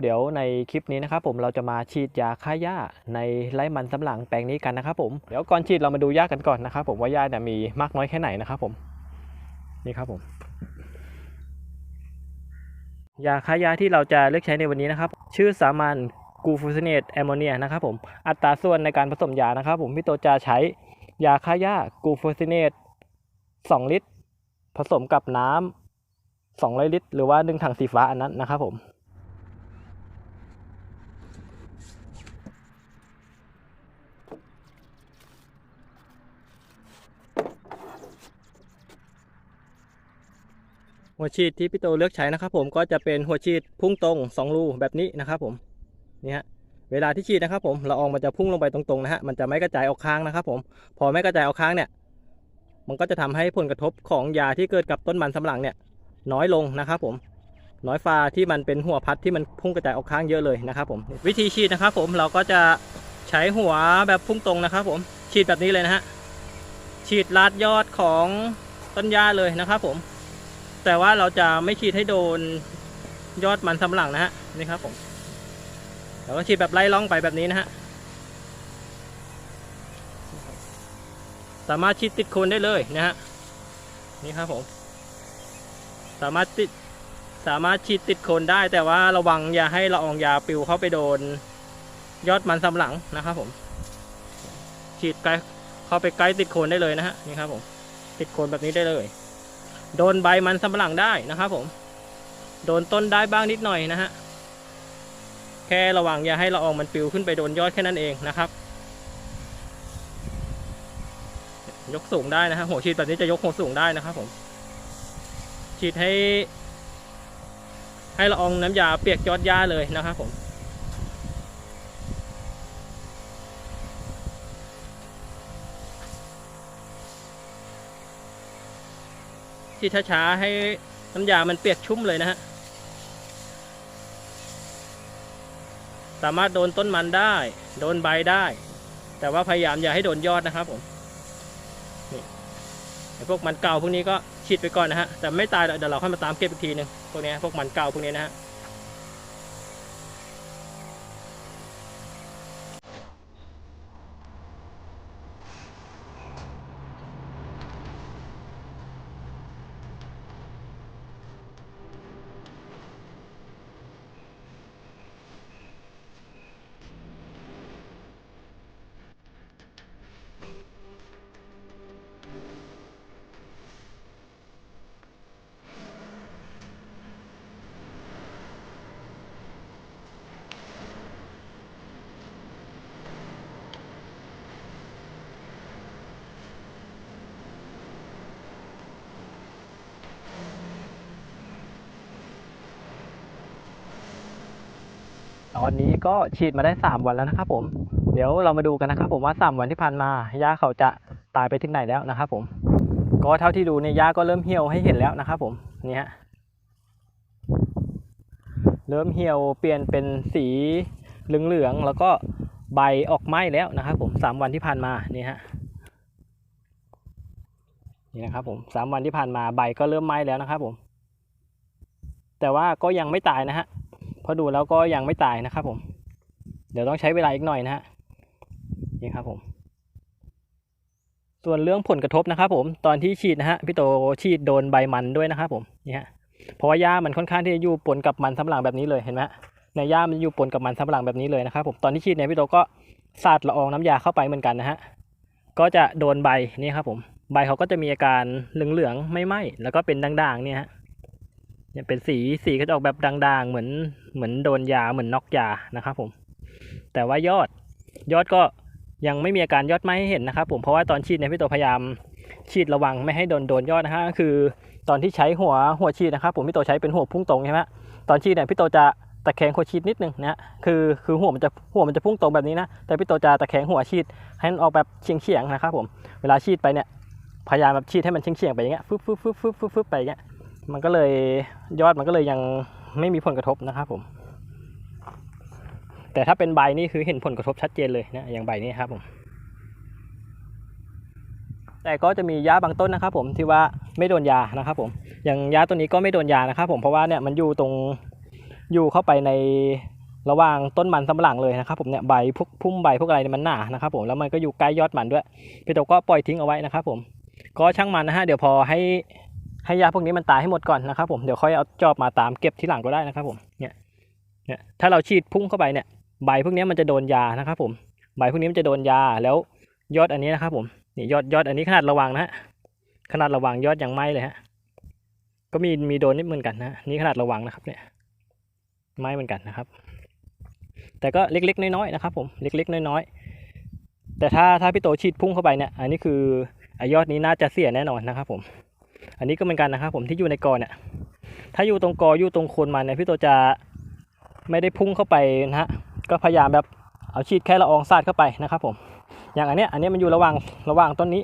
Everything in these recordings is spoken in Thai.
เดี๋ยวในคลิปนี้นะครับผมเราจะมาฉีดยาฆ่าหญ้าในไร่มันสำปะหลังแปลงนี้กันนะครับผมเดี๋ยวก่อนฉีดเรามาดูหญ้ากันก่อนนะครับผมว่าหญ้าเนี่ยมีมากน้อยแค่ไหนนะครับผมนี่ครับผมยาฆ่าหญ้าที่เราจะเลือกใช้ในวันนี้นะครับ ชื่อสามัญกูฟูซเนตแอมโมเนียนะครับผมอัตราส่วนในการผสมยานะครับผมพี่โตจะใช้ยาฆ่าหญ้ากูฟูซเนต2 ลิตร ผสมกับน้ำ200 ลิตร หรือว่า 1 ถังสีฟ้าอันนั้นนะครับผม หัวฉีดที่พี่โตเลือกใช้นะครับผมก็จะเป็นหัวฉีดพุ่งตรง2รูแบบนี้นะครับผมนี่ฮะเวลาที่ฉีดนะครับผมละอองมันจะพุ่งลงไปตรงๆนะฮะมันจะไม่กระจายออกข้างนะครับผมพอไม่กระจายออกข้างเนี่ย มันก็จะทำให้ผลกระทบของยาที่เกิดกับต้นมันสำปะหลังเนี่ย น้อยลงนะครับผมน้อยฟ้าที่มันเป็นหัวพัดที่มันพุ่งกระจายออกข้างเยอะเลยนะครับผมวิธีฉีดนะครับผมเราก็จะใช้หัวแบบพุ่งตรงนะครับผมฉีดแบบนี้เลยนะฮะฉีดลาดยอดของต้นหญ้าเลยนะครับผม แต่ว่าเราจะไม่ฉีดให้โดนยอดมันสำปะหลังนะฮะนี่ครับผมเราก็ฉีดแบบไล่ล่องไปแบบนี้นะฮะสามารถฉีดติดโคนได้เลยนะฮะนี่ครับผมสามารถติดสามารถฉีดติดโคนได้ แต่ว่าระวังอย่าให้ละอองยาปิวเข้าไปโดน ยอดมันสำปะหลังนะครับผม ฉีดใกล้เข้าไปใกล้ติดโคนได้เลยนะฮะนี่ครับผม ติดโคนแบบนี้ได้เลย โดนใบมันสำปะหลังได้นะครับผม โดนต้นได้บ้างนิดหน่อยนะฮะ แค่ระวังอย่าให้ละอองมันปิวขึ้นไปโดนยอดแค่นั้นเองนะครับ ยกสูงได้นะฮะหัวฉีดแบบนี้จะยกหัวสูงได้นะครับผม ฉีดให้ ให้ละอองน้ำยาเปียกยอดหญ้าเลยนะครับผม ที่ช้าๆให้น้ำยามันเปียกชุ่มเลยนะฮะ สามารถโดนต้นมันได้ โดนใบได้ แต่ว่าพยายามอย่าให้โดนยอดนะครับผม นี่พวกมันเก่าพวกนี้ก็ฉีดไปก่อนนะฮะ แต่ไม่ตายเดี๋ยวเราค่อยมาตามเก็บอีกทีหนึงพวกนี้พวกมันเก่าพวกนี้นะฮะ ตอนนี้ก็ฉีดมาได้ 3 วันแล้วนะครับผม เดี๋ยวเรามาดูกันนะครับผมว่า 3 วันที่ผ่านมาหญ้าเขาจะตายไปถึงไหนแล้วนะครับผม ก็เท่าที่ดูเนี่ยหญ้าก็เริ่มเหี่ยวให้เห็นแล้วนะครับผมนี่ฮะเริ่มเหี่ยวเปลี่ยนเป็นสีเหลืองๆแล้วก็ใบออกไหม้แล้วนะครับผมสามวันที่ผ่านมานี่ฮะนี่นะครับผมสามวันที่ผ่านมาใบก็เริ่มไหม้แล้วนะครับผม แต่ว่าก็ยังไม่ตายนะฮะ พอดูแล้วก็ยังไม่ตายนะครับผม เดี๋ยวต้องใช้เวลาอีกหน่อยนะฮะนี่ครับผม ส่วนเรื่องผลกระทบนะครับ ผมตอนที่ฉีดนะฮะพี่โตฉีดโดนใบมันด้วยนะครับผมนี่ฮะเพราะว่าหญ้ามันค่อนข้างที่จะอยู่ปนกับมันสำปะหลังแบบนี้เลยเห็นไหมในหญ้ามันอยู่ปนกับมันสำปะหลังแบบนี้เลยนะครับผมตอนที่ฉีดเนี่ยพี่โตก็สาดละอองน้ำยาเข้าไปเหมือนกันนะฮะก็จะโดนใบนี่ครับผมใบเขาก็จะมีอาการเหลืองๆไม่ไหม้แล้วก็เป็นด่างๆเนี่ยฮะ เนี่ยเป็นสีสีก็จะออกแบบด่างๆ เหมือนเหมือนโดนยาเหมือนน็อกยานะครับผม แต่ว่ายอดยอดก็ยังไม่มีอาการยอดไหม้ให้เห็นนะครับ ผมเพราะว่าตอนฉีดเนี่ยพี่โตพยายามฉีดระวังไม่ให้โดนโดนยอดนะฮะคือตอนที่ใช้หัวหัวฉีดนะครับ ผมพี่โตใช้เป็นหัวพุ่งตรงใช่ไหมตอนฉีดเนี่ยพี่โตจะตะแคงหัวฉีดนิดนึงนะคือคือหัวมันจะหัวมันจะพุ่งตรงแบบนี้นะแต่พี่โตจะตะแคงหัวฉีดให้มันออกแบบเฉียงเฉียงๆนะครับผมเวลาฉีดไปเนี่ยพยายามแบบฉีดให้มันเฉียงเฉียงๆไปอย่างเงี้ยฟึบฟึบฟึบฟึบฟึบฟึบไปอย่างเงี้ย มันก็เลยยอดมันก็เลยยังไม่มีผลกระทบนะครับผม แต่ถ้าเป็นใบนี่คือเห็นผลกระทบชัดเจนเลยนะอย่างใบนี้ครับผม แต่ก็จะมีหญ้าบางต้นนะครับ ผมที่ว่าไม่โดนยานะครับ ผม อย่างหญ้าตัวนี้ก็ไม่โดนยานะครับ ผมเพราะว่าเนี่ยมันอยู่ตรงอยู่เข้าไปในระหว่างต้นมันสำปะหลังเลยนะครับผมเนี่ยใบพวกพุ่มใบพวกอะไรเนี่ยมันหนานะครับผมแล้วมันก็อยู่ใกล้ยอดมันด้วยพี่โตก็ปล่อยทิ้งเอาไว้นะครับ ผม ก็ช่างมันนะฮะเดี๋ยวพอให้ ให้ยาพวกนี้มันตายให้หมดก่อนนะครับผมเดี๋ยวค่อยเอาจอบมาตามเก็บทีหลังก็ได้นะครับผมเนี่ยเนี่ยถ้าเราฉีดพุ่งเข้าไปเนี่ยใบพวกนี้มันจะโดนยานะครับผมใบพวกนี้มันจะโดนยาแล้วยอดอันนี้นะครับผมนี่ยอดยอดอันนี้ขนาดระวังนะฮะขนาดระวังยอดยังไหมเลยฮะก็มีมีโดนนิดเหมือนกันนะนี่ขนาดระวังนะครับเนี่ยไม้เหมือนกันนะครับ แต่ก็เล็กๆน้อยๆนะครับผมเล็กๆน้อยๆแต่ถ้าถ้าพี่โตฉีดพุ่งเข้าไปเนี่ยอันนี้คืออยอดนี้น่าจะเสียแน่นอนนะครับผม อันนี้ก็เหมือนกันนะครับผมที่อยู่ในกอเนี่ยถ้าอยู่ตรงกออยู่ตรงโคนมันเนี่ยพี่โตจะไม่ได้พุ่งเข้าไปนะฮะก็พยายามแบบเอาฉีดแค่ละอองสาดเข้าไปนะครับผมอย่างอันเนี้ยอันเนี้ยมันอยู่ระหว่างระหว่างต้นนี้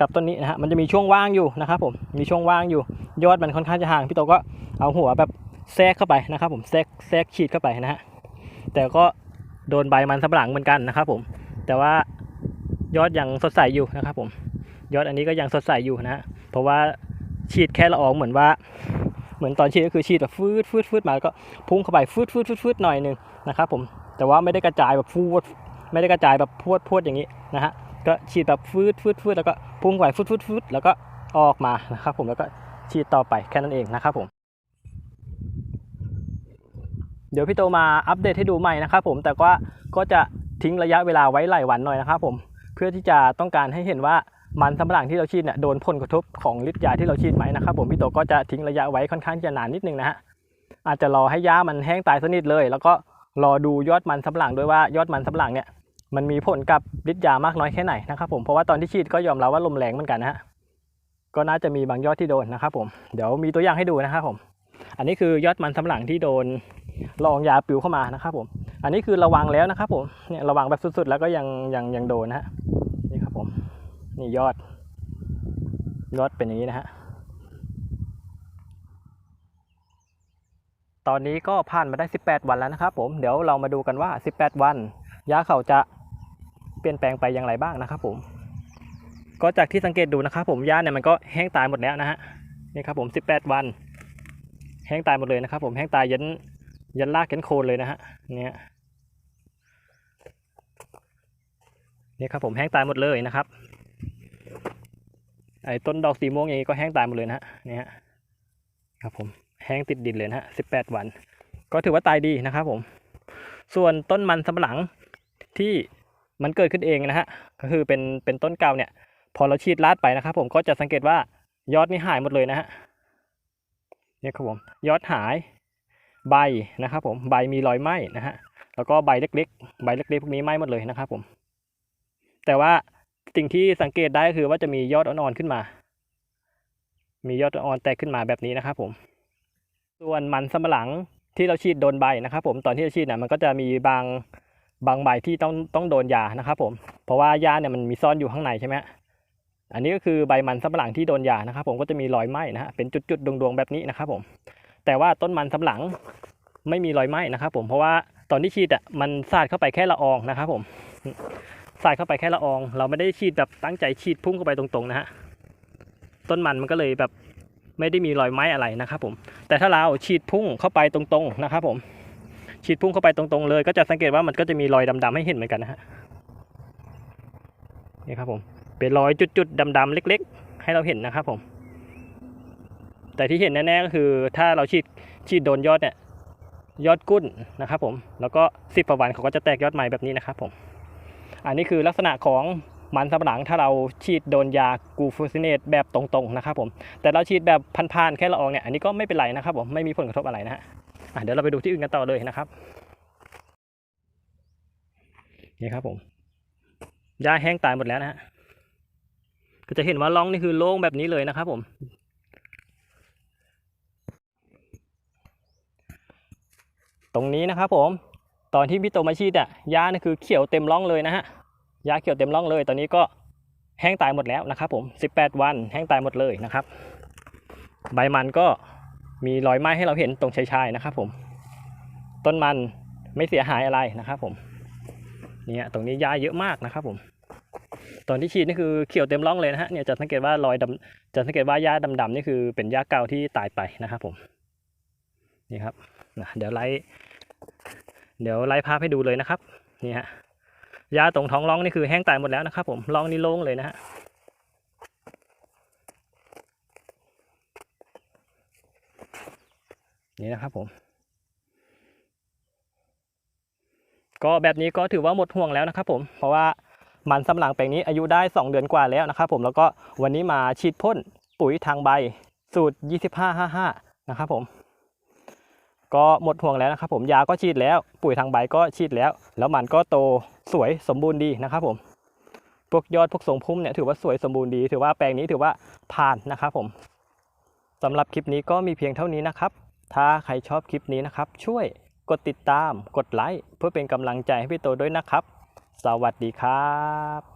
กับต้นนี้นะฮะมันจะมีช่วงว่างอยู่นะครับผมมีช่วงว่างอยู่ ยอดมันค่อนข้างจะห่างพี่โตก็เอาหัวแบบแทรกเข้าไปนะครับผมแทรกแทรกฉีดเข้าไปนะฮะแต่ก็โดนใบมันสำปะหลังเหมือนกันนะครับผมแต่ว่า ยอดยังสดใสอยู่นะครับผมยอดอันนี้ก็ยังสดใสอยู่นะเพราะว่าฉีดแค่ละอองเหมือนว่า เหมือนตอนฉีดก็คือฉีดแบบฟืดฟืดฟืดมาแล้วก็พุ่งเข้าไปฟืดฟืดฟืดฟืดหน่อยหนึ่งนะครับผมแต่ว่าไม่ได้กระจายแบบฟูดไม่ได้กระจายแบบพวดพวดอย่างนี้นะฮะก็ฉีดแบบฟืดฟืดฟืดแล้วก็พุ่งไปฟืดฟืดฟืดแล้วก็ออกมานะครับผมแล้วก็ฉีดต่อไปแค่นั้นเองนะครับผมเดี๋ยวพี่โตมาอัปเดตให้ดูใหม่นะครับผมแต่ว่าก็จะทิ้งระยะเวลาไว้หลายวันหน่อยนะครับผม เพื่อที่จะต้องการให้เห็นว่ามันสำปะหลังที่เราฉีดเนี่ยโดนผลกระทบของฤทธิ์ยาที่เราฉีดไหมนะครับผมพี่โตก็จะทิ้งระยะไว้ค่อนข้างจะนานนิดนึงนะฮะอาจจะรอให้หญ้ามันแห้งตายสนิทเลย แล้วก็รอดูยอดมันสำปะหลังด้วยว่ายอดมันสำปะหลังเนี่ยมันมีผลกับฤทธิ์ยามากน้อยแค่ไหนนะครับผมเพราะว่าตอนที่ฉีดก็ยอมรับว่าลมแรงเหมือนกันนะฮะก็น่าจะมีบางยอดที่โดนนะครับผมเดี๋ยวมีตัวอย่างให้ดูนะครับผม อันนี้คือยอดมันสำปะหลังที่โดนลองยาปิวเข้ามานะครับผม อันนี้คือระวังแล้วนะครับผมเนี่ยระวังแบบสุดๆ แล้วก็ยังยังยังโดนนะฮะนี่ครับผมนี่ยอด ยอดเป็นอย่างนี้นะฮะตอนนี้ก็ผ่านมาได้ 18 วันแล้วนะครับผมเดี๋ยวเรามาดูกันว่า 18 วันยาเขาจะเปลี่ยนแปลงไปอย่างไรบ้างนะครับผม ก็จากที่สังเกตดูนะครับผมหญ้าเนี่ยมันก็แห้งตายหมดแล้วนะฮะนี่ครับผม 18 วัน แห้งตายหมดเลยนะครับผมแห้งตายยันยันรากยันโคนเลยนะฮะเนี่ย นี่ครับผมแห้งตายหมดเลยนะครับ ไอ้ต้นดอกสีม่วงอย่างนี้ก็แห้งตายหมดเลยนะฮะเนี่ยฮะครับผมแห้งติดดินเลยนะฮะ18วัน ก็ถือว่าตายดีนะครับผม ส่วนต้นมันสำปะหลังที่มันเกิดขึ้นเองนะฮะก็คือเป็นเป็นต้นเก่าเนี่ย พอเราฉีดลาดไปนะครับ ผมก็จะสังเกตว่ายอดนี่หายหมดเลยนะฮะเนี่ยครับผมยอดหายใบนะครับผมใบมีรอยไหม้นะฮะแล้วก็ใบเล็กๆ ใบเล็กๆพวกนี้ไหม้หมดเลยนะครับผม แต่ว่าสิ่งที่สังเกตได้ก็คือว่าจะมียอดอ่อนๆขึ้นมา มียอดอ่อนแตกขึ้นมาแบบนี้นะครับผม ส่วนมันสำปะหลังที่เราฉีดโดนใบนะครับ ผมตอนที่เราฉีดเนี่ยมันก็จะมีบางบางใบที่ต้องต้องโดนยานะครับ ผม เพราะว่ายาเนี่ยมันมีซ่อนอยู่ข้างในใช่ไหมอันนี้ก็คือใบมันสำปะหลังที่โดนยานะครับ ผมก็จะมีรอยไหม้นะฮะเป็นจุดๆดวงๆแบบนี้นะครับ ผม แต่ว่าต้นมันสำปะหลังไม่มีรอยไหม้นะครับ ผมเพราะว่าตอนที่ฉีดอะมันสาดเข้าไปแค่ละอองนะครับ ผม ใสาดเข้าไปแค่ละออง เราไม่ได้ฉีดแบบตั้งใจฉีดพุ่งเข้าไปตรงๆนะฮะต้นมันมันก็เลยแบบไม่ได้มีรอยไม้อะไรนะครับผม แต่ถ้าเราฉีดพุ่งเข้าไปตรงๆนะครับผมฉีดพุ่งเข้าไปตรงๆเลย ก็จะสังเกตว่ามันก็จะมีรอยดำๆให้เห็นเหมือนกันนะฮะนี่ครับผมเป็นรอยจุดๆดำๆเล็ก ๆ ให้เราเห็นนะครับผม แต่ที่เห็นแน่ๆก็คือ ถ้าเราฉีดฉีดโดนยอดเนี่ยยอดกุ้นนะครับผมแล้วก็สิบประวันเขาก็จะแตกยอดใหม่แบบนี้นะครับผม อันนี้คือลักษณะของมันสำปะหลังถ้าเราฉีดโดนยากูฟูซิเนตแบบตรงๆนะครับผมแต่เราฉีดแบบพันๆแค่ละอองเนี่ยอันนี้ก็ไม่เป็นไรนะครับผมไม่มีผลกระทบอะไรนะฮะอะเดี๋ยวเราไปดูที่อื่นกันต่อเลยนะครับนี่ครับผมหญ้าแห้งตายหมดแล้วนะฮะก็จะเห็นว่าร่องนี่คือโล่งแบบนี้เลยนะครับผมตรงนี้นะครับผม ตอนที่พี่โตมาชีดอะหญ้านี่คือเขียวเต็มร่องเลยนะฮะหญ้าเขียวเต็มร่องเลย ตอนนี้ก็แห้งตายหมดแล้วนะครับผม 18 วันแห้งตายหมดเลยนะครับ ใบมันก็มีรอยไหม้ให้เราเห็นตรงชายๆนะครับผม ต้นมันไม่เสียหายอะไรนะครับผม เนี่ยตรงนี้หญ้าเยอะมากนะครับผม ตอนที่ฉีดนี่คือเขียวเต็มร่องเลยนะฮะ เนี่ยจะสังเกตว่ารอยดำจะสังเกตว่าหญ้าดำๆนี่คือเป็นหญ้าเก่าที่ตายไปนะครับผม นี่ครับนะเดี๋ยวไล่ เดี๋ยวไล่ภาพให้ดูเลยนะครับนี่ฮะหญ้าตรงท้องร่องนี่คือแห้งตายหมดแล้วนะครับผมร่องนี่โล่งเลยนะฮะนี่นะครับผม ก็แบบนี้ก็ถือว่าหมดห่วงแล้วนะครับผมเพราะว่ามันสำหลังแปลงนี้อายุได้ 2 เดือนกว่าแล้วนะครับผมแล้วก็วันนี้มาฉีดพ่นปุ๋ยทางใบสูตร 2555 นะครับผม ก็หมดห่วงแล้วนะครับผมยาก็ฉีดแล้ว ปุ๋ยทางใบก็ฉีดแล้ว แล้วมันก็โตสวยสมบูรณ์ดีนะครับผมพวกยอดพวกทรงพุ่มเนี่ยถือว่าสวยสมบูรณ์ดี ถือว่าแปลงนี้ถือว่าผ่านนะครับผมสำหรับคลิปนี้ก็มีเพียงเท่านี้นะครับ ถ้าใครชอบคลิปนี้นะครับ ช่วยกดติดตาม กดไลค์เพื่อเป็นกำลังใจให้พี่โตด้วยนะครับ สวัสดีครับ